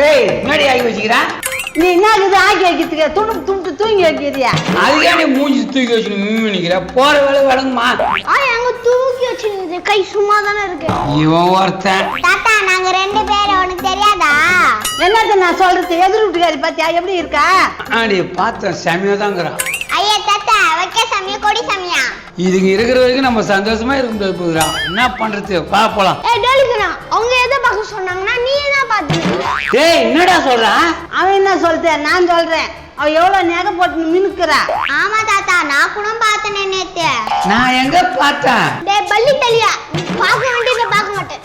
டேய் முன்னாடி ஆகி வச்சுக்கிறேன். நீ என்ன இது ஆக்கி வைக்கிறதுக்கு? துணு துண்டு தூங்கி வைக்கிறியா? அதுக்கே நீ மூஞ்சி தூக்கி வச்சு மீன் நிக்கிற? போற வேலை விளங்குமா? ஆ எங்க தூக்கி வச்சிருந்தது கை சும்மா தானே இருக்கு. இவன் ஒருத்தன். தாத்தா நாங்க ரெண்டு பேரும் உனக்கு தெரியாதா? என்னத்த நான் சொல்றது? எதிர் வீட்டுக்காரி பாத்தியா? எப்படி இருக்கா? ஆடி பார்த்தேன். செமையா தாங்கிறான் ஐயா சமய கொடி சமயா? இதுங்க இருக்கிற வரைக்கும் நம்ம சந்தோஷமா இருக்க போகுதுடா. என்ன பண்றது? வா போலாம். ஏ டோலிக்கணும் அவங்க எதை பார்க்க சொன்னாங்கன்னா நீ என்ன பார்த்து டேய் என்னடா சொல்றான் அவன் என்ன சொல்றது நான் சொல்றேன். அவ எவ்வளவு நகை போட்டு மினுக்குறா. ஆமா தாத்தா நான் கூட பார்த்தேனே நேத்து. நான் எங்க பார்த்தேன்? டேய் பள்ளி தலியா பார்க்க வேண்டியதை பார்க்க மாட்டேன்.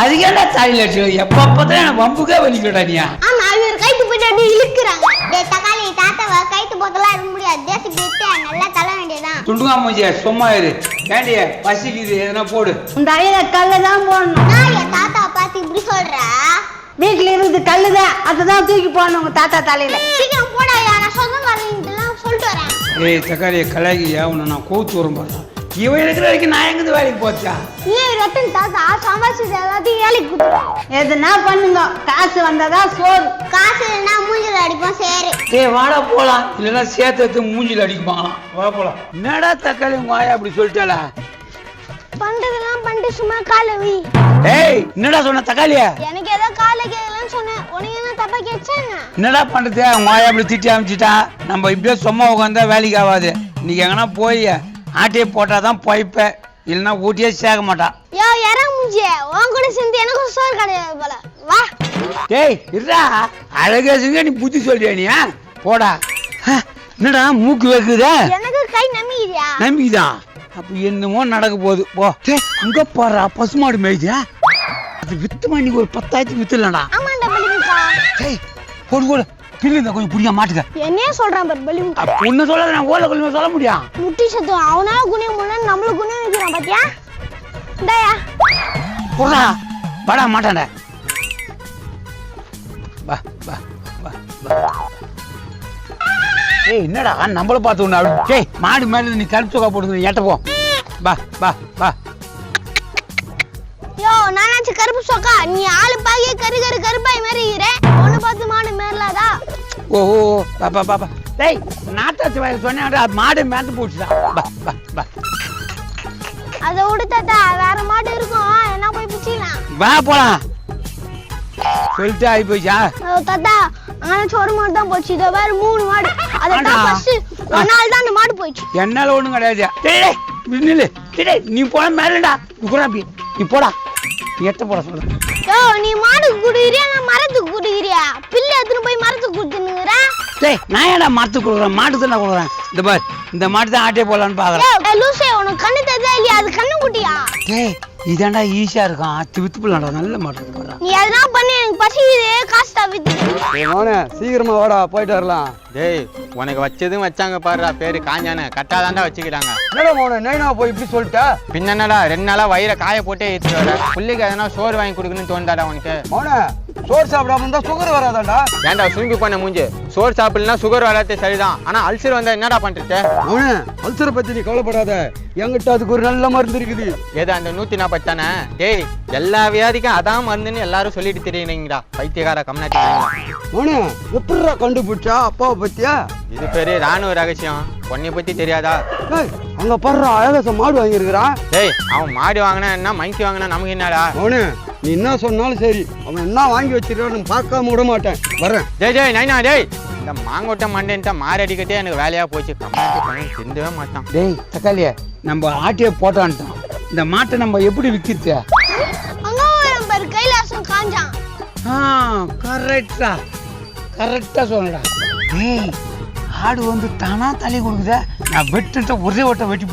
அதுக்கேடா தாலி லட்சம் எப்ப பார்த்தா எனக்கு வம்புக்கே வலிக்கடா நீ. ஆமா இவர் கைத்து போயிட்டு இழுக்குறாங்க நல்லா தள்ள வேண்டியதான் துண்டுங்கா மூஞ்சிய சும்மா இரு. ஏண்டி பசிக்குது எதனா போடு. இந்த அழியில கல்லு தான் போடணும். நான் என் தாத்தாவை பார்த்து இப்படி சொல்ற? இருக்குது கல்லு தான் அதுதான் தூக்கி போடணும் உங்க தாத்தா தலையில. சீக்கிரம் போடாயா நான் சொந்தக்காரங்க சொல்லிட்டு வரேன். ஏய் உன்னை நான் கூத்து வரும் பாரு. இவன் இருக்கிற வரைக்கும் நான் எங்கிருந்து வேலைக்கு போச்சா? ஏன் ரத்தன் தாத்தா சம்பாதிச்சது எல்லாத்தையும் வேலைக்கு கொடுத்துருவோம் எதுனா பண்ணுங்க. காசு வந்தாதான் சோறு. காசு இல்லைன்னா மூஞ்சில அடிப்போம் சரி. டேய் வாடா போலாம். இல்லைன்னா சேர்த்து எடுத்து மூஞ்சில அடிக்குமாங்களாம் வா போலாம். என்னடா தக்காளி உங்க ஆயா அப்படி சொல்லிட்டாளா பண்றதெல்லாம் பண்ணிட்டு சும்மா காலை வை. ஏய் என்னடா சொன்ன தக்காளியா? எனக்கு ஏதோ காலை கேட்கலன்னு சொன்னேன். உனக்கு என்ன தப்பா கேட்டாங்க என்னடா பண்றது? உங்க ஆயா அப்படி திட்டி அமைச்சிட்டா? நம்ம இப்படியே சும்மா உட்காந்தா வேலைக்கு ஆகாது. இன்னைக்கு எங்கன்னா போய் ஆட்டையை போட்டாதான் பைப்ப இல்லைன்னா ஊட்டியே சேர்க்க மாட்டான். யோ இறங்க மூஞ்சிய. உன் கூட சேர்ந்து எனக்கும் சோறு கிடையாது போல. வா. டேய் இருடா. அழகேசுங்க நீ புத்தி சொல்றியா நீ? போடா. என்னடா மூக்கு வைக்குதே? எனக்கு கை நம்பிக்கிறியா? நம்பிதான் அப்ப என்னமோ நடக்க போகுது. போ. டேய் அங்க பாரு பசுமாடு மேய்ச்சியா அது வித்து மணிக்கு ஒரு பத்தாயிரத்துக்கு வித்துலடா ஆமாண்டா டேய் போடு போடு. இந்த கொஞ்சம் புடிக்க மாட்டுக்க. என்னையே சொல்றான் பாரு அப்ப ஒண்ணு சொல்லாத நான் ஓல கொள்ளுமே சொல்ல முடியும் முட்டி சத்தம். அவனால குனிய முடியல நம்மளும் குனிய வைக்கிறான் பாத்தியா? இந்தாயா. போடா. வாடா மாட்டான்டா. வா வா வா ஏய் என்னடா? நம்மள பார்த்து ஒண்ணு டேய் மாடு மேல நீ கருப்பு சொக்கா போடுங்க ஏட்ட போ. வா வா வா. யோ நானாச்சு கருப்பு சொக்கா நீ ஆளு பாகிய கரு கரு கருப்பாய் மாதிரி இருக்கிற. பார்த்து மாடு மேலாதா ஓ ஓ ஓ, வா வா டேய் நாட்டாச்சு வயல் சொன்னேன் அது மாடு மேந்து போச்சுடா. வா வா அதை விடு தாத்தா வேற மாடு இருக்கும். என்ன போய் பிடிச்சிக்கலாம் வா போலாம். சொல்லிட்டு ஆகி போச்சா தாத்தா ஆனா ஒரு மாடு தான் போச்சு. இதோ வேற மூணு மாடு. அதை ஆண்டா. தான் ஃபர்ஸ்ட் ஒரு நாள் தான் அந்த மாடு போயிடுச்சு. என்னால ஒண்ணும் கிடையாது. டேய் நில்லு. நீ போட மேலடா அப்படி. நீ போடா. நீ எத்த போட சொல்ல யோ நீ மாடுக்கு குடுக்கிறியா? நான் மரத்துக்கு பில்லு எடுத்துன்னு போய் மரத்துக்கு குடுத்துனுக்குற டேய் நான் ஏன்டா மாத்து கொடுக்குறேன் மாட்டு தான் கொடுக்குறேன் இந்த பார் இந்த மாட்டு தான் ஆட்டே போடலான்னு பாக்குறேன். லூசே உனக்கு கண்ணு தெரியுதா இல்லையா? அது கண்ணு குட்டியா? டேய் இதாண்டா ஈஸியா இருக்கும். அத்தி வித்து போடலாம்டா நல்ல மாட்டு. நீ எதனா பண்ணி எனக்கு பசிக்குது காசு வித்து மோனே சீக்கிரமா வாடா. போயிட்டு வரலாம். டேய் உனக்கு வச்சதும் வச்சாங்க பாருடா. பேரு காஞ்சானு. கட்டாதாண்டா வச்சுக்கிறாங்க என்னடா மோனே நைனா போய் இப்படி சொல்லிட்ட? பின்னடா ரெண்டு நாளா வயிறை காய போட்டே ஏற்றிட்டு வர பிள்ளைக்கு எதனா சோறு வாங்கி கொடுக்கணும்னு தோணுதாடா உனக்கு? மோனே சோறு சாப்பிடாம இருந்தா சுகர் வராதாடா ஏன்டா சுருங்கி போன மூஞ்சி? சோறு சாப்பிடலாம் சுகர் வராது சரிதான். ஆனா அல்சர் வந்தா என்னடா பண்றது அவனே அல்சரை பத்தி நீ கவலைப்படாத. என்கிட்ட அதுக்கு ஒரு நல்ல மருந்து இருக்குது. ஏதோ அந்த நூத்தி நாற்பது தானே? டேய் எல்லா வியாதிக்கும் அதான் மருந்துன்னு எல்லாரும் சொல்லிட்டு தெரியுறீங்கடா. பைத்தியக்கார கம்னாட்டி மோனே எப்படிடா கண்டுபிடிச்சா அப்பாவை பத்தியா? இது பேரு ராணுவ ரகசியம். பொண்ணைய பத்தி தெரியாதா? அங்க பாடுறா அழகச மாடு வாங்கியிருக்கிறான். டேய் அவன் மாடு வாங்கினா என்ன மைக்கு வாங்கினா நமக்கு என்னடா? அவனே நீ என்ன சொன்னாலும் சரி. அவன் என்ன வாங்கி வச்சிருக்கான்னு பார்க்காம விட மாட்டேன். வரேன் டேய் டேய் நைனா டேய். இந்த மாங்கொட்டை மண்டேன்ட்டா மாறு அடிக்கட்டே எனக்கு வேலையா போச்சு. திருந்தவே மாட்டான். டேய் தக்காளிய நம்ம ஆட்டையே போட்டான்ட்டோம் இந்த மாட்டை நம்ம எப்படி விற்கிறது கைலாசம் காஞ்சான். ஆ கரெக்டா கரெக்டா சொல்லடா டேய் ஆடு வந்து தானா தலை கொடுக்குதா? நான் வெட்டுட்ட ஒரே வட்டம் வெட்டி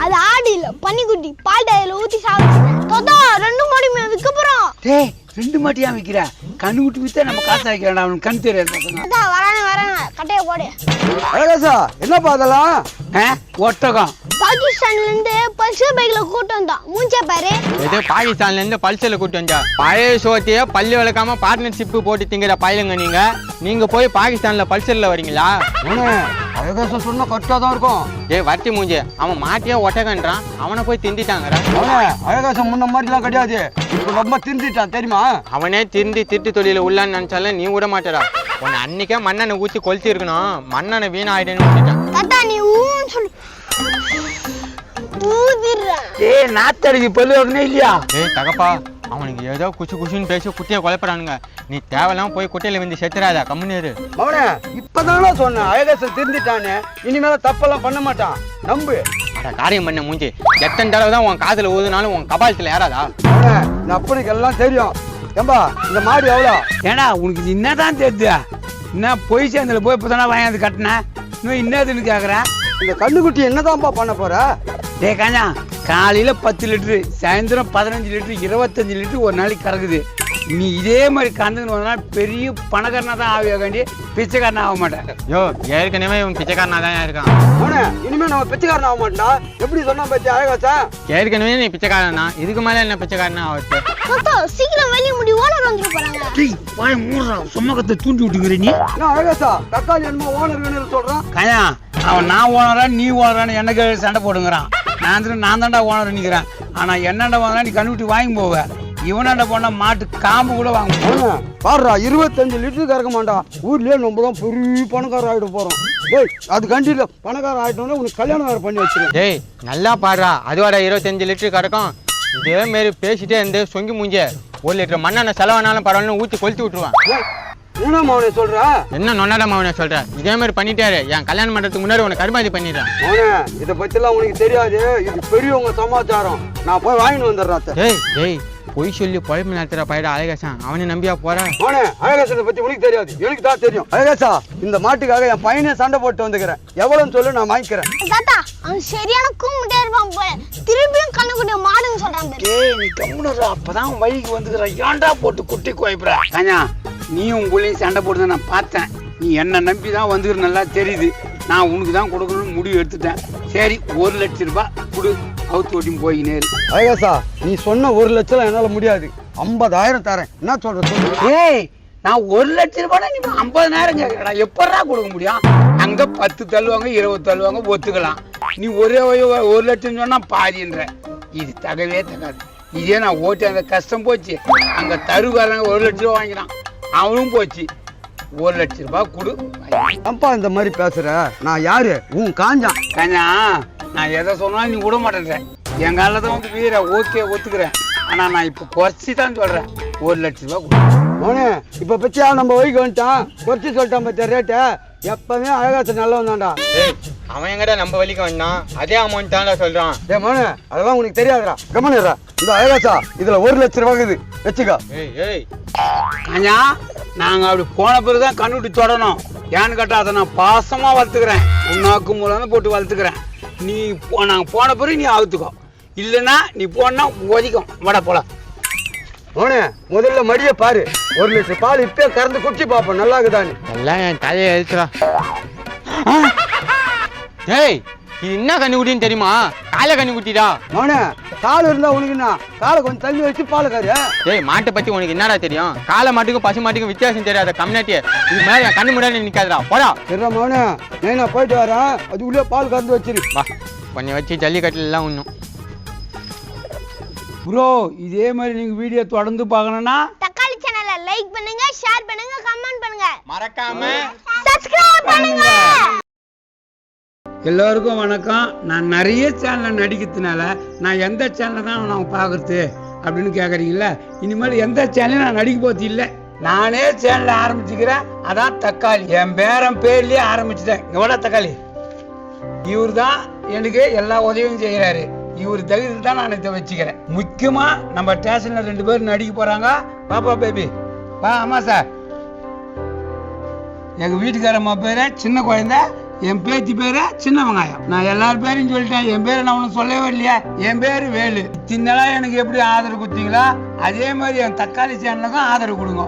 அது ஆடு இல்ல பன்னிக்குட்டி பால் டயல ஊத்தி சாப்பிட்டு தாத்தா ரெண்டு மாடி விற்க போறோம் டேய் ரெண்டு மாட்டியா விற்கிற கண்ணு விட்டு வித்தா நம்ம காசு வைக்கிறா அவனுக்கு கண் தெரியாது தாத்தா வரானே வரானே. கட்டைய போடு. என்னப்பா அதெல்லாம்? ஒட்டகம். பாகிஸ்தான்ல இருந்து பல்சர் பைக்ல கூட்டு வந்தோம் மூஞ்ச பாரு. எது பாகிஸ்தான்ல இருந்து பல்சர்ல கூட்டு வந்தா. பழைய சோத்தையே பல்லு விளக்காம பார்ட்னர்ஷிப் போட்டு திங்கிற பயலுங்க நீங்க. நீங்க போய் பாகிஸ்தான்ல பல்சர்ல வரீங்களா? மோனே அழகாசம் சொன்னா கரெக்டாக தான் இருக்கும். ஏய் வர்த்தி மூஞ்சி அவன் மாட்டியே ஒட்டகன்றான். அவனை போய் திண்டிட்டாங்கடா மோனே அழகாசம் முன்ன மாதிரிலாம் கிடையாது. இப்போ ரொம்ப திருந்திட்டான் தெரியுமா? அவனே திருந்தி திருட்டு தொழில உள்ளான்னு நினைச்சாலும் நீ விட மாட்டடா. உன்னை அன்னைக்கே மண்ணனை ஊத்தி கொளுத்தி இருக்கணும். மண்ணனை வீணாயிடுன்னு விட்டுட்டான். நீ ஊன்னு சொல்லு. ஏய் நாத்தடிக்கு பல்லு வரணும் இல்லையா? ஏய் தகப்பா அவனுக்கு ஏதோ குசு குசுன்னு பேசி குட்டியை குழப்பறானுங்க நீ தேவையில்லாம போய் குட்டையில வந்து செத்துறாத கம்முனேரு மவனே இப்பதானே சொன்னேன் அழகாசம் திருந்திட்டானே இனிமேல தப்பெல்லாம் பண்ண மாட்டான். நம்பு. அட காரியம் பண்ண மூஞ்சி. எத்தனை தடவை தான் உன் காதுல ஊதுனாலும் உன் கபாலத்துல ஏறாதா? மவனே இந்த அப்பனுக்கு எல்லாம் தெரியும். ஏம்பா இந்த மாடு எவ்வளோ? ஏடா உனக்கு என்னதான் தெரியுது? என்ன பொய் சேர்ந்தல போய் இப்போ தானே வாங்கி கட்டினேன் இன்னும் என்னதுன்னு கேட்குறேன் இந்த கண்ணுக்குட்டி என்னதான்ப்பா பண்ண போற? டே காஞ்சா காலையில பத்து லிட்டரு சாயந்தரம் பதினஞ்சு லிட்டரு இருபத்தஞ்சு லிட்டரு ஒரு நாளைக்கு கறக்குது. நீ இதே மாதிரி கறந்துன்னு வந்தா பெரிய பணக்காரனா தான் ஆக வேண்டிய பிச்சைக்காரனா ஆக மாட்டேன். யோ ஏற்கனவே இவன் பிச்சைக்காரனா தான் இருக்கான். மவனே இனிமே நம்ம பிச்சைக்காரன் ஆக மாட்டா எப்படி சொன்னா பத்தி அழகாச்சா? ஏற்கனவே நீ பிச்சைக்காரனா இதுக்கு மேல என்ன பிச்சைக்காரனா ஆகுது தாத்தா சீக்கிரம் வெளிய முடி ஓனர் வந்துட்டு போறாங்க. டேய் வாய மூடுறா சும்மக்கத்தை தூண்டி விட்டுக்கிற நீ. அழகாச்சா? தக்காளி என்னமோ ஓனர் வேணும் சொல்றான். கயா அவன் நான் ஓனரா நீ ஓனரான்னு எனக்கு சண்டை போடுங்கிறான். நான் தான் நான் தான்டா ஓனர் நிற்கிறேன் ஆனா என்னண்டா வாங்கினா நீ கண்டுபிடி வாங்கி போவ. இவனாண்ட போனா மாட்டு காம்பு கூட வாங்க பாடுறா இருபத்தஞ்சு லிட்டர் கறக்க மாட்டான் ஊர்லயே நம்ம தான் பெரிய பணக்காரர் ஆகிட்டு போறோம். டேய் அது கண்டியில் பணக்காரர் ஆகிட்டோன்னே உனக்கு கல்யாணம் வேறு பண்ணி வச்சிருக்கேன். டேய் நல்லா பாடுறா. அதுவாட இருபத்தஞ்சு லிட்டர் கிடக்கும். இதே மாரி பேசிட்டே இருந்து சொங்கி மூஞ்ச. ஒரு லிட்டர் மண்ணெண்ணெய் செலவானாலும் பரவாயில்ல ஊற்றி கொளுத்தி விட்டுருவான். என்ன மவனே சொல்ற? என்ன நொன்னாடாம அவனை சொல்ற? இதே மாதிரி பண்ணிட்டாரு. என் கல்யாணம் பண்றதுக்கு முன்னாடி உனக்கு கருமாதி பண்ணிடுறான். மவனே இதை பத்திலாம் உனக்கு தெரியாது. இது பெரியவங்க சமாச்சாரம். நான் போய் வாங்கிட்டு வந்துடுறேன். டேய் டேய் பொய் சொல்லி பழப்பு நடத்துற பையடா அழகாசான். அவனை நம்பியா போறா? மவனே அழகாசத்தை பத்தி உனக்கு தெரியாது. எனக்கு தான் தெரியும். அழகாசா இந்த மாட்டுக்காக என் பையனே சண்டை போட்டு வந்துக்கிறேன். எவ்வளோன்னு சொல்லு நான் வாங்கிக்கிறேன். தாத்தா அவன் சரியான கும்பிட்டே இருப்பான் போல. திருப்பியும் கண்ணுக்குட்டிய மாடுன்னு சொல்றான் ஏய் நீ கம்முனு அப்பதான் வழிக்கு வந்துக்கிற ஏன்டா போட்டு குட்டி குழப்புற? கஞ்சா நீயும் உங்களையும் சண்டை போட்டு நான் பார்த்தேன். நீ என்ன நம்பி தான் வந்துக்கிற நல்லா தெரியுது. நான் உனக்கு தான் கொடுக்கணும்னு முடிவு எடுத்துட்டேன். சரி ஒரு லட்ச ரூபாய் கொடு. அவுத்து ஓட்டின்னு போயினே இரு. அழகாசா நீ சொன்ன ஒரு லட்சம் என்னால முடியாது. ஐம்பதாயிரம் தரேன். என்ன சொல்ற ஏய் நான் ஒரு லட்ச ரூபாய் நீ ஐம்பதாயிரம் கேட்கறடா எப்படா கொடுக்க முடியும்? அங்க பத்து தள்ளுவாங்க இருபது தள்ளுவாங்க ஒத்துக்கலாம். நீ ஒரே ஒரு- ஒரு லட்சம் சொன்னா பாதின்ற. இது தகவே தகாது. இதே நான் ஓட்டி அந்த கஷ்டம் போச்சு. அங்க தருவாரங்க ஒரு லட்ச ரூபா வாங்கினான். அவனும் போச்சு. ஒரு லட்ச ரூபாய் கொடு. அப்பா இந்த மாதிரி பேசுற? நான் யாரு? உன் காஞ்சான் கண்ணா நான் எதை சொன்னாலும் நீ விட மாட்டேன்ற. என் காலில் தான் வந்து வீர ஓகே ஒத்துக்கிறேன். ஆனா நான் இப்போ குறைச்சி தான் சொல்றேன். ஒரு லட்ச ரூபாய் கொடு. மோனே இப்ப பத்தியா நம்ம ஒய்க்கு வந்துட்டான். குறைச்சி சொல்லிட்டான் பத்தியா ரேட்டு? எப்பவுமே அழகாசு நல்லவன் தான்டா டேய் அவன் எங்கடா நம்ம வலிக்கு வந்தான். அதே அமௌண்ட் தான்டா சொல்றான். டேய் மோனே அதெல்லாம் உனக்கு தெரியாதுடா. கவனிடுறா இந்த அழகாசா இதுல ஒரு லட்ச ரூபாய் இருக்குது. வச்சுக்கோ. ஏய் ஏய். காஞ்சா நாங்க அப்படி போன பிறகு தான் கண்ணுட்டி தொடணும். ஏன்னு கேட்டா அதை நான் பாசமா வளர்த்துக்கிறேன். உன்னாக்கு மூலம் போட்டு வளர்த்துக்கிறேன். நீ போ நாங்க போன பிறகு நீ அவுத்துக்கோ. இல்லைன்னா நீ போனா ஒதிக்கும் வட போலாம். மோனே முதல்ல மடிய பாரு. ஒரு லிட்டர் பால் இப்பயே கறந்து குடிச்சு பாப்போம் நல்லா இருக்குதான்னு. எல்லாம் என் தலையை எழுத்துறா டேய் இது என்ன கண்ணுக்குட்டின்னு தெரியுமா? காலை கண்ணுக்குட்டிடா மோனே கால் இருந்தா உனக்கு என்ன? காலை கொஞ்சம் தள்ளி வச்சு பால் கரு. டேய் மாட்டை பத்தி உனக்கு என்னடா தெரியும்? காளை மாட்டுக்கும் பசு மாட்டுக்கும் வித்தியாசம் தெரியாத கம்யூனிட்டி இது என் கண்ணு முன்னாடி நிக்காதடா. போடா. சரிடா மோனே நான் போயிட்டு வரேன்? அதுக்குள்ளே பால் கறந்து வச்சிரு. வா கொஞ்சம் வச்சு ஜல்லிக்கட்டுல எல்லாம் ஒன்றும் ப்ரோ இதே மாதிரி நீங்க வீடியோ தொடர்ந்து பார்க்கணும்னா தக்காளி சேனலை லைக் பண்ணுங்க ஷேர் பண்ணுங்க கமெண்ட் பண்ணுங்க. மறக்காம சப்ஸ்கிரைப் பண்ணுங்க. எல்லோருக்கும் வணக்கம். நான் நிறைய சேனலில் நடிக்கிறதுனால நான் எந்த சேனலை தான் நான் பார்க்கறது அப்படின்னு கேட்குறீங்கள இனிமேல் எந்த சேனலையும் நான் நடிக்க போகிறது இல்லை. நானே சேனலில் ஆரம்பிச்சுக்கிறேன். அதான் தக்காளி. என் பேரன் பேர்லேயே ஆரம்பிச்சிட்டேன். எவ்வளோ தக்காளி. இவர் தான் எனக்கு எல்லா உதவியும் செய்கிறாரு இவர் தகுதி தான் நான் இதை வச்சுக்கிறேன். முக்கியமாக நம்ம ஸ்டேஷனில் ரெண்டு பேரும் நடிக்க போகிறாங்க பாப்பா பேபி வா ஆமாம் சார் எங்கள் வீட்டுக்காரம்மா பேர்? சின்ன குழந்தை. என் பேத்தி பேரு சின்ன வெங்காயம். நான் எல்லார் பேரையும் சொல்லிட்டேன். என் பேரை நான் ஒன்றும் சொல்லவே இல்லையா. என் பேரு வேலு. இத்தனை எனக்கு எப்படி ஆதரவு கொடுத்தீங்களோ அதே மாதிரி என் தக்காளி சேனலுக்கும் ஆதரவு கொடுங்க.